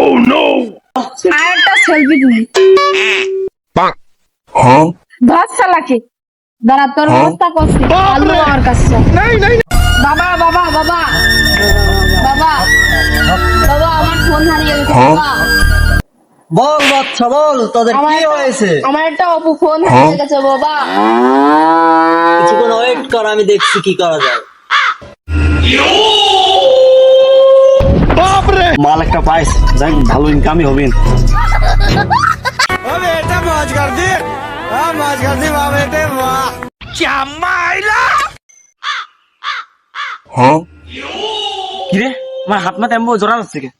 ও no হ্যাঁ সালাকে দাঁড়া তোর অবস্থা আমার কাছে। বাবা বাবা বাবা! বাবা বাবা আমার ফোন হারিয়ে গেছে বাবা। বল বাচ্চা বল তোদের কি হয়েছে? আমার একটা অপু ফোন হারিয়ে গেছে বাবা। কিছুক্ষণ ওয়েট কর আমি দেখছি কি করা যায়। মাল একটা পাইস যাই ভালো ইনকামই হবে কিরে আমার হাত মাথা এমন জোড়া যাচ্ছে কে?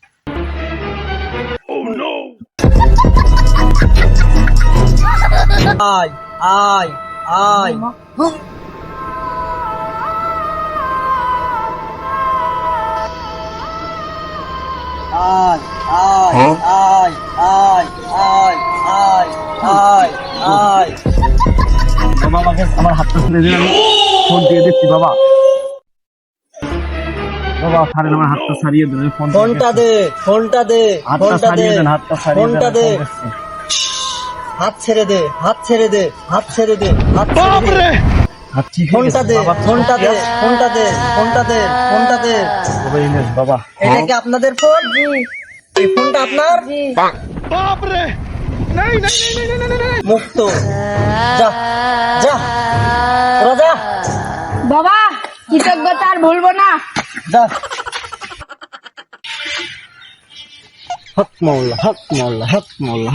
আয় আয় আয়। আয় আয় আয় আয় আয় আয় আয় আয়। বাবা আমাকে আমার হাতটা ছেড়ে দিন আমি ফোন দিয়ে দিচ্ছি বাবা। বাবা ছাড়েন আমার হাতটা ছাড়িয়ে দেন ফোন ফোনটা দে ফোনটা দে হাতটা ফোনটা দে ছাড়িয়ে দেন হাতটা ছাড়িয়ে ফোনটা দেন দে। হাত ছেড়ে দে হাত ছেড়ে দে হাত ছেড়ে দে হাত ছেড়ে দে। হাত ঠিক হয়ে ফোনটা দে বাবা। ফোনটা দে ফোনটা দে ফোনটা দে ফোনটা দে। বাবা ইনেস বাবা। এটা কি আপনাদের ফোন? এই ফোনটা আপনার? মুক্ত। যা যা। ওরা যা বাবা কৃতজ্ঞতা আর ভুলবো না। যা। হক মৌলা হক মৌলা হক মৌলা